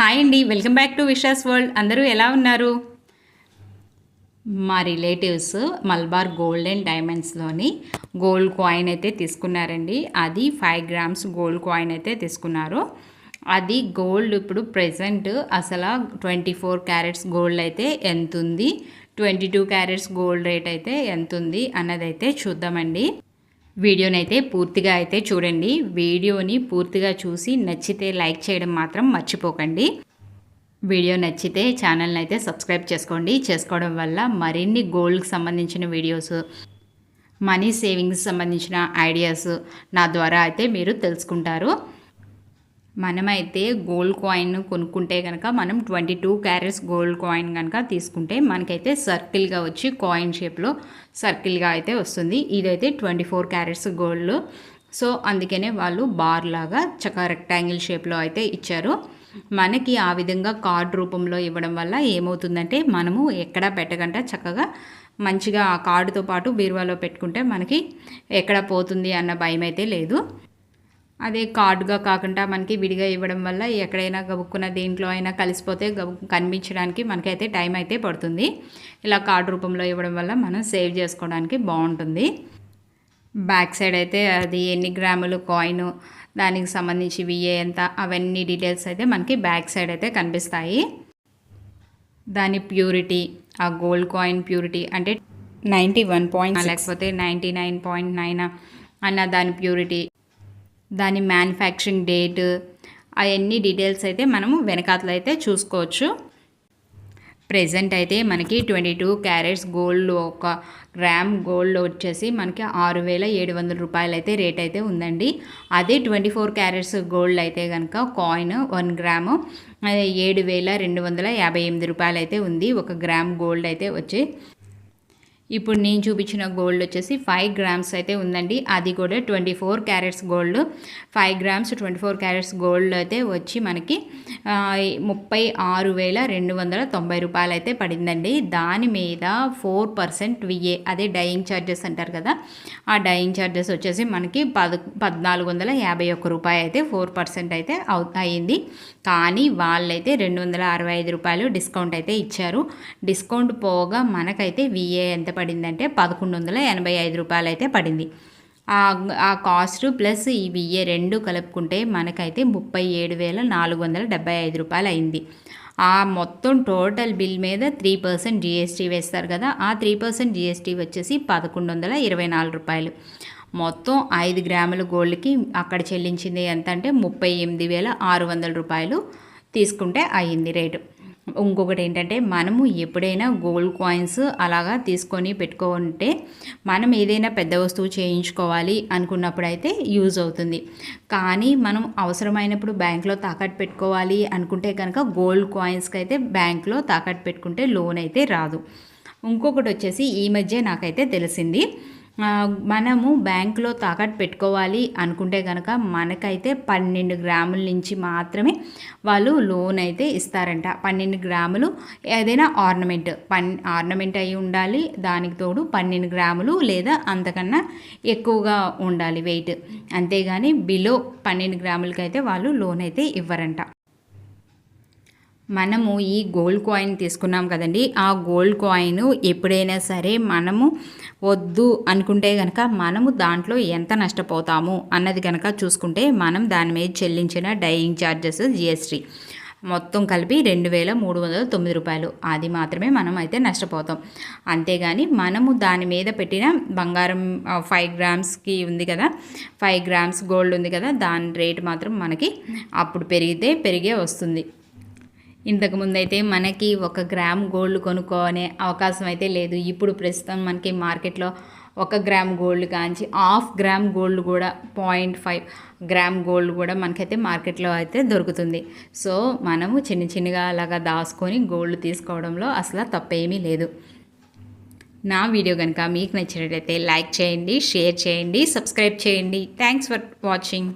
Hi అండి. Welcome back to Vishas world. అందరూ ఎలా ఉన్నారు? మా రిలేటివ్స్ మల్బార్ గోల్డ్ అండ్ డైమండ్స్లోని గోల్డ్ కాయిన్ అయితే తీసుకున్నారండి. అది ఫైవ్ గ్రామ్స్ గోల్డ్ కాయిన్ అయితే తీసుకున్నారు. అది గోల్డ్ ఇప్పుడు ప్రజెంట్ అసలు ట్వంటీ ఫోర్ క్యారెట్స్ గోల్డ్ అయితే ఎంత ఉంది twenty two carats gold rate అయితే ఎంత ఉంది అన్నదైతే చూద్దామండి. వీడియోని అయితే పూర్తిగా అయితే చూడండి. వీడియోని పూర్తిగా చూసి నచ్చితే లైక్ చేయడం మాత్రం మర్చిపోకండి. వీడియో నచ్చితే ఛానల్ని అయితే సబ్స్క్రైబ్ చేసుకోండి. చేసుకోవడం వల్ల మరిన్ని గోల్డ్కి సంబంధించిన వీడియోస్ మనీ సేవింగ్స్ సంబంధించిన ఐడియాస్ నా ద్వారా అయితే మీరు తెలుసుకుంటారు. మనమైతే గోల్డ్ కాయిన్ కొనుక్కుంటే కనుక మనం twenty two carats gold coin కనుక తీసుకుంటే మనకైతే సర్కిల్గా వచ్చి కాయిన్ షేప్లో సర్కిల్గా అయితే వస్తుంది. ఇదైతే twenty four carats gold so అందుకనే వాళ్ళు బార్ లాగా చక్క రెక్టాంగిల్ షేప్లో అయితే ఇచ్చారు. మనకి ఆ విధంగా కార్డ్ రూపంలో ఇవ్వడం వల్ల ఏమవుతుందంటే మనము ఎక్కడ పెట్టకుండా చక్కగా మంచిగా ఆ కార్డుతో పాటు బీరువాలో పెట్టుకుంటే మనకి ఎక్కడ పోతుంది అన్న భయం అయితే లేదు. అదే కార్డుగా కాకుండా మనకి విడిగా ఇవ్వడం వల్ల ఎక్కడైనా గబుక్కున్న దేంట్లో అయినా కలిసిపోతే గబు కనిపించడానికి మనకైతే టైం అయితే పడుతుంది. ఇలా కార్డు రూపంలో ఇవ్వడం వల్ల మనం సేవ్ చేసుకోవడానికి బాగుంటుంది. బ్యాక్ సైడ్ అయితే అది ఎన్ని గ్రాములు కాయిన్ దానికి సంబంధించి విఏ ఎంత అవన్నీ డీటెయిల్స్ అయితే మనకి బ్యాక్ సైడ్ అయితే కనిపిస్తాయి. దాని ప్యూరిటీ ఆ గోల్డ్ కాయిన్ ప్యూరిటీ అంటే నైంటీ వన్ పాయింట్ లేకపోతే నైంటీ నైన్ పాయింట్ నైన్ అన్న దాని ప్యూరిటీ. దాని మ్యానుఫ్యాక్చరింగ్ డేట్ అవన్నీ డీటెయిల్స్ అయితే మనము వెనకాతలు అయితే చూసుకోవచ్చు. ప్రజెంట్ అయితే మనకి ట్వంటీ టూ క్యారెట్స్ గోల్డ్ ఒక గ్రామ్ గోల్డ్ వచ్చేసి మనకి ఆరు వేల ఏడు వందల రూపాయలు అయితే రేట్ అయితే ఉందండి. అదే ట్వంటీ ఫోర్ క్యారెట్స్ గోల్డ్ అయితే కనుక కాయిన్ వన్ గ్రాము ఏడు వేల రెండు వందల యాభై ఎనిమిది రూపాయలు అయితే ఉంది. ఒక గ్రామ్ గోల్డ్ అయితే వచ్చి ఇప్పుడు నేను చూపించిన గోల్డ్ వచ్చేసి ఫైవ్ గ్రామ్స్ అయితే ఉందండి. అది కూడా twenty four carats gold five grams twenty four carats gold అయితే వచ్చి మనకి ముప్పై ఆరు వేల రెండు వందల తొంభై రూపాయలు అయితే పడిందండి. దాని మీద ఫోర్ పర్సెంట్ విఏ అదే డయింగ్ ఛార్జెస్ అంటారు కదా. ఆ డయింగ్ ఛార్జెస్ వచ్చేసి మనకి పద పద్నాలుగు వందల యాభై ఒక్క రూపాయి అయితే ఫోర్ పర్సెంట్ అయితే అవు అయింది. కానీ వాళ్ళైతే రెండు వందల అరవై ఐదు రూపాయలు డిస్కౌంట్ అయితే ఇచ్చారు. డిస్కౌంట్ పోగా మనకైతే విఏ ఎంత పడిందంటే పదకొండు వందల ఎనభై ఐదు రూపాయలు అయితే పడింది. ఆ కాస్ట్ ప్లస్ ఈ విఏ రెండు కలుపుకుంటే మనకైతే ముప్పై ఏడు వేల నాలుగు వందల డెబ్బై ఐదు రూపాయలు అయింది ఆ మొత్తం టోటల్ బిల్ మీద త్రీ పర్సెంట్ జిఎస్టీ వేస్తారు కదా ఆ త్రీ పర్సెంట్ జిఎస్టీ వచ్చేసి పదకొండు వందల ఇరవై నాలుగు రూపాయలు. మొత్తం ఐదు గ్రాముల గోల్డ్కి అక్కడ చెల్లించింది ఎంత అంటే ముప్పై ఎనిమిది వేల ఆరు వందల రూపాయలు తీసుకుంటే అయ్యింది రేటు. ఇంకొకటి ఏంటంటే మనము ఎప్పుడైనా గోల్డ్ కాయిన్స్ అలాగా తీసుకొని పెట్టుకుంటే మనం ఏదైనా పెద్ద వస్తువు చేయించుకోవాలి అనుకున్నప్పుడు అయితే యూజ్ అవుతుంది. కానీ మనం అవసరమైనప్పుడు బ్యాంక్లో తాకట్టు పెట్టుకోవాలి అనుకుంటే కనుక గోల్డ్ కాయిన్స్కి అయితే బ్యాంక్లో తాకట్టు పెట్టుకుంటే లోన్ అయితే రాదు. ఇంకొకటి వచ్చేసి ఈ మధ్య నాకైతే తెలిసింది మనము బ్యాంకులో తాకట్టు పెట్టుకోవాలి అనుకుంటే కనుక మనకైతే పన్నెండు గ్రాముల నుంచి మాత్రమే వాళ్ళు లోన్ అయితే ఇస్తారంట. పన్నెండు గ్రాములు ఏదైనా ఆర్నమెంట్. పన్ ఆర్నమెంట్ అయి ఉండాలి దానికి తోడు పన్నెండు గ్రాములు లేదా అంతకన్నా ఎక్కువగా ఉండాలి వెయిట్. అంతేగాని బిలో పన్నెండు గ్రాములకైతే వాళ్ళు లోన్ అయితే ఇవ్వరంట. మనము ఈ గోల్డ్ కాయిన్ తీసుకున్నాం కదండి. ఆ గోల్డ్ కాయిన్ ఎప్పుడైనా సరే మనము వద్దు అనుకుంటే కనుక మనము దాంట్లో ఎంత నష్టపోతాము అన్నది కనుక చూసుకుంటే మనం దాని మీద చెల్లించిన డైయింగ్ ఛార్జెస్ జిఎస్టీ మొత్తం కలిపి రెండు వేల మూడు వందల తొమ్మిది రూపాయలు. అది మాత్రమే మనం అయితే నష్టపోతాం. అంతేగాని మనము దాని మీద పెట్టిన బంగారం ఫైవ్ గ్రామ్స్కి ఉంది కదా. ఫైవ్ గ్రామ్స్ గోల్డ్ ఉంది కదా. దాని రేటు మాత్రం మనకి అప్పుడు పెరిగితే పెరిగే వస్తుంది. ఇంతకుముందైతే అయితే మనకి ఒక గ్రామ్ గోల్డ్ కొనుక్కోనే అవకాశం అయితే లేదు. ఇప్పుడు ప్రస్తుతం మనకి మార్కెట్లో ఒక గ్రామ్ గోల్డ్ కాంచి హాఫ్ గ్రామ్ గోల్డ్ కూడా పాయింట్ ఫైవ్ గ్రామ్ గోల్డ్ కూడా మనకైతే మార్కెట్లో అయితే దొరుకుతుంది. సో మనము చిన్న చిన్నగా అలాగా దాచుకొని గోల్డ్ తీసుకోవడంలో అసలు తప్పేమీ లేదు. నా వీడియో కనుక మీకు నచ్చినట్లయితే లైక్ చేయండి షేర్ చేయండి సబ్స్క్రైబ్ చేయండి. Thanks for watching.